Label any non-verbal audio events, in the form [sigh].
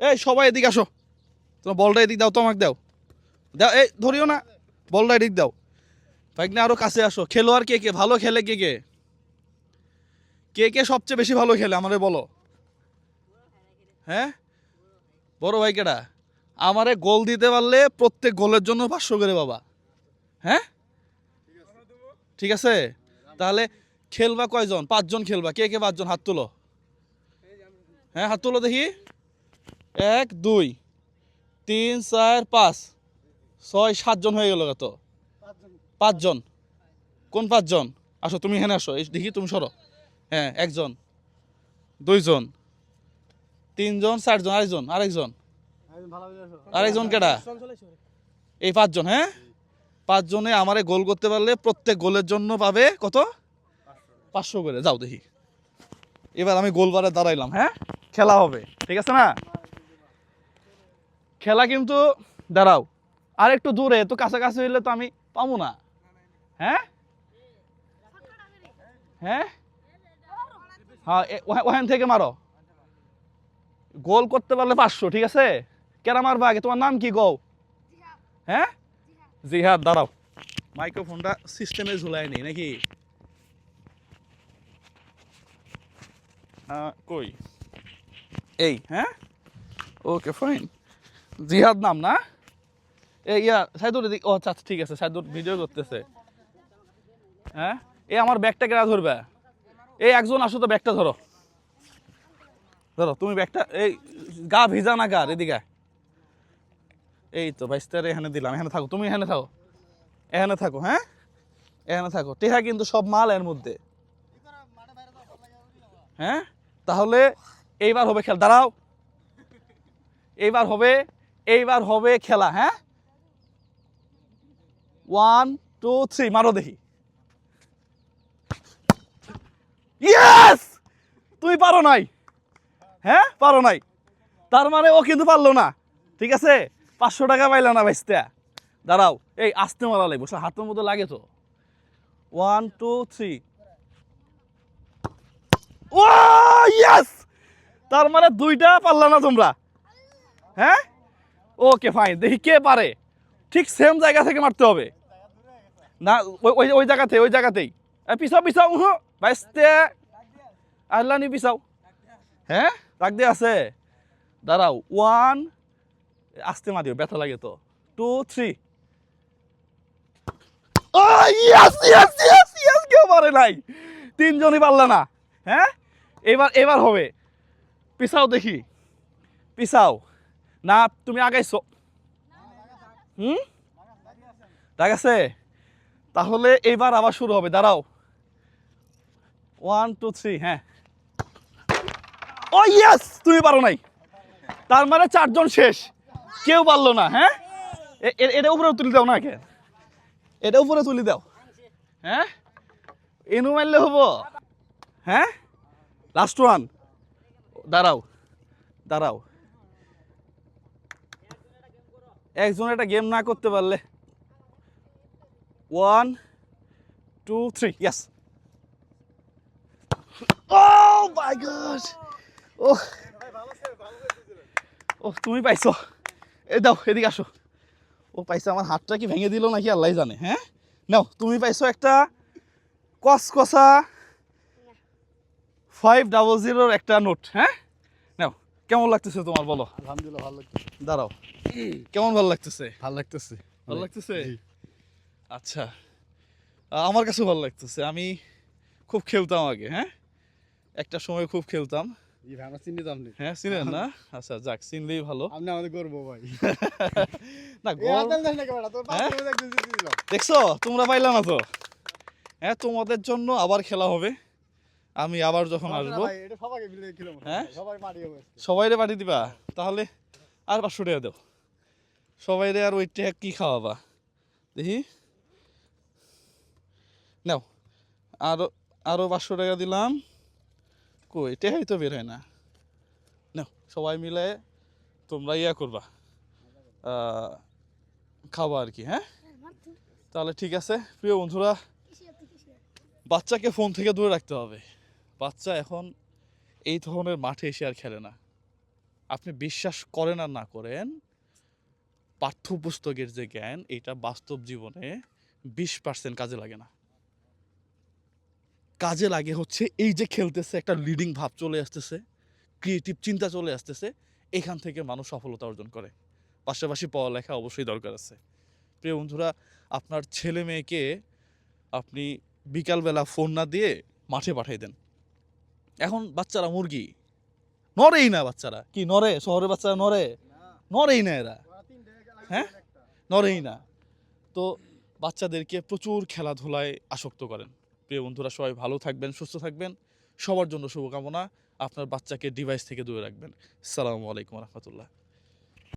এই, সবাই এদিকে আসো। তোমার বলটা এদিক দাও, তোমাকে দাও। দাও, এই, ধরিও না। বলটা এদিক দাও। বাইক না আরও কাছে আসো। খেলোয়াড় কে কে? ভালো খেলে কে কে? কে কে সবচেয়ে বেশি ভালো খেলে, আমারে বলো। হ্যাঁ? বড় ভাই কেডা? আমারে গোল দিতে পারলে প্রত্যেক গোলের জন্য পাঁচশো করে বাবা। হ্যাঁ? ঠিক আছে? তাহলে খেলবা কয়জন? পাঁচজন খেলবা। কে কে পাঁচজন? হাত তুলো। হ্যাঁ হাত তুলো দেখি। এক, দুই, তিন, চার, পাঁচ। ছয় সাতজন হয়ে গেল কত পাঁচজন। কোন পাঁচজন? আসো, তুমি এখানে আসো। দেখি তুমি সরো। হ্যাঁ একজন, দুইজন, তিনজন, চারজন, আরেকজন আরেকজন। আরেকজন কেডা? এই পাঁচজন হ্যাঁ? পাঁচজনে আমারে গোল করতে পারলে প্রত্যেক গোলের জন্য পাবে কত? পাঁচশো করে। যাও দেখি। এবার আমি গোলবারে দাঁড়াইলাম হ্যাঁ? খেলা হবে, ঠিক আছে না? খেলা কিন্তু, দাঁড়াও আর একটু দূরে, তো কাছাকাছি হইলে তো আমি পাবো না। হ্যাঁ? হ্যাঁ? হ্যাঁ ওখান থেকে মারো। গোল করতে পারলে পাঁচশো, ঠিক আছে? কেরা মারবা আগে? তোমার নাম কি, গৌ? হ্যাঁ? জিহাদ, দাঁড়াও। মাইক্রোফোনটা সিস্টেমে ঝুলাই নেই, নাকি? কই? এই হ্যাঁ? Okay, fine. জিহাদ নাম না? এই ইয়া সাইদুর এদিক ও আচ্ছা আচ্ছা, ঠিক আছে সাইদুর ভিডিও করতেছে। হ্যাঁ? এই আমার ব্যাগটা কেনা ধরবে? এই একজন আসো তো ব্যাগটা ধরো। ধরো তুমি ব্যাগটা এই গা ভিজা না গা এদিকে। এই তো বাইশটার এখানে দিলাম এখানে থাকো তুমি এখানে থাকো। এখানে থাকো হ্যাঁ? এখানে থাকো। টেহা কিন্তু সব মাল এর মধ্যে। হ্যাঁ? তাহলে এইবার হবে খেলা দাঁড়াও। এইবার হবে এইবার হবে খেলা হ্যাঁ? ওয়ান টু থ্রি মারো দেখি। ইয়েস তুই পারো নাই। হ্যাঁ? পারো নাই। তার মানে ও কিন্তু পারল না। ঠিক আছে? পাঁচশো টাকা পাইলা না বাইসটা দাঁড়াও, এই আসতে মারা লাগবে হাতের মতো লাগে তো। ওয়ান টু থ্রি ও ইয়েস তার মানে দুইটা পারলা না তোমরা। হ্যাঁ? ওকে ফাইন দেখি কে পারে। ঠিক সেম জায়গা থেকে মারতে হবে। না, ওই ওই জায়গাতে ওই জায়গাতেই পিছাও পিছাও হুঁ বাইসতে। আল্লাহ নি, পিছাও। হ্যাঁ? রাখ দিয়ে আছে। দাঁড়াও ওয়ান আসতে মারিও, ব্যথা লাগে তো। টু থ্রি কেউ পারে নাই। তিনজনই পারলে না। হ্যাঁ? এবার এবার হবে। পিছাও দেখি। পিছাও। না, তুমি আগাইছো। হুম? ঠিক আছে? তাহলে এইবার আবার শুরু হবে, দাঁড়াও। ওয়ান টু থ্রি হ্যাঁ। ও ইয়েস তুমি পারো নাই। তার মানে চারজন শেষ। কেউ পারল না হ্যাঁ? এটা উপরে তুলে দাও না কে এটা উপরে তুলে দাও। হ্যাঁ? এনু মারলে হব। হ্যাঁ? লাস্ট ওয়ান দাঁড়াও। দাঁড়াও। একজন একটা গেম না করতে পারলে। ওয়ান টু থ্রি ইয়াস ও তুমি পাইছো। এ দাও, এদিকে আসো। ও পাইছে, আমার হাতটা কি ভেঙে দিল নাকি আল্লাহ জানে হ্যাঁ? নাও, তুমি পাইছো একটা কসকসা ফাইভ ডাবল জিরোর একটা নোট হ্যাঁ? কেমন লাগতেছে তোমার বলো? আলহামদুলিল্লাহ ভালো লাগছে দাঁড়াও। কেমন ভালো লাগতেছে? ভালো লাগতেছে। ভালো লাগতেছে? আচ্ছা। আমার কাছে ভালো লাগতেছে। আমি খুব খেলতাম আগে হ্যাঁ? একটা সময় খুব খেলতাম। হ্যাঁ চিনেন না? আচ্ছা যাক চিনলেই ভালো। আপনি আমাদের গর্ব ভাই। [laughs] না হ্যাঁ? দেখছ? তোমরা পাইলা না তো? হ্যাঁ তোমাদের জন্য আবার খেলা হবে। আমি আবার যখন আসব হ্যাঁ? সবাইরে পাঠিয়ে দিবা? তাহলে আর পাঁচশো টাকা দাও। সবাইরে আর ওই টাকা কি খাওয়াবা? দেখি। নাও। আরও আরও পাঁচশো টাকা দিলাম। কই? টেহাই তো বের হয় না। নাও সবাই মিলে তোমরা ইয়া করবা। খাবা আর কি হ্যাঁ? তাহলে ঠিক আছে। প্রিয় বন্ধুরা বাচ্চাকে ফোন থেকে দূরে রাখতে হবে। বাচ্চা এখন এই ধরনের মাঠে এসে আর খেলে না। আপনি বিশ্বাস করেন আর না করেন, পাঠ্যপুস্তকের যে জ্ঞান, এটা বাস্তব জীবনে বিশ পার্সেন্ট কাজে লাগে না। কাজে লাগে হচ্ছে এই যে খেলতেছে, একটা লিডিং ভাব চলে আসতেছে ক্রিয়েটিভ চিন্তা চলে আসতেছে, এখান থেকে মানুষ সফলতা অর্জন করে। পাশাপাশি পড়ালেখা অবশ্যই দরকার আছে। প্রিয় বন্ধুরা, আপনার ছেলে মেয়েকে আপনি বিকালবেলা ফোন না দিয়ে মাঠে পাঠিয়ে দেন। এখন বাচ্চারা মুরগি। নরেই না বাচ্চারা। কি নরে? শহরের বাচ্চারা নরে? নরেই না এরা। হ্যাঁ? নরেই না। তো বাচ্চাদেরকে প্রচুর খেলাধুলায় আসক্ত করেন। প্রিয় বন্ধুরা সবাই ভালো থাকবেন সুস্থ থাকবেন। সবার জন্য শুভকামনা। আপনার বাচ্চাকে ডিভাইস থেকে দূরে রাখবেন। সালামু আলাইকুম রহমতুল্লাহ।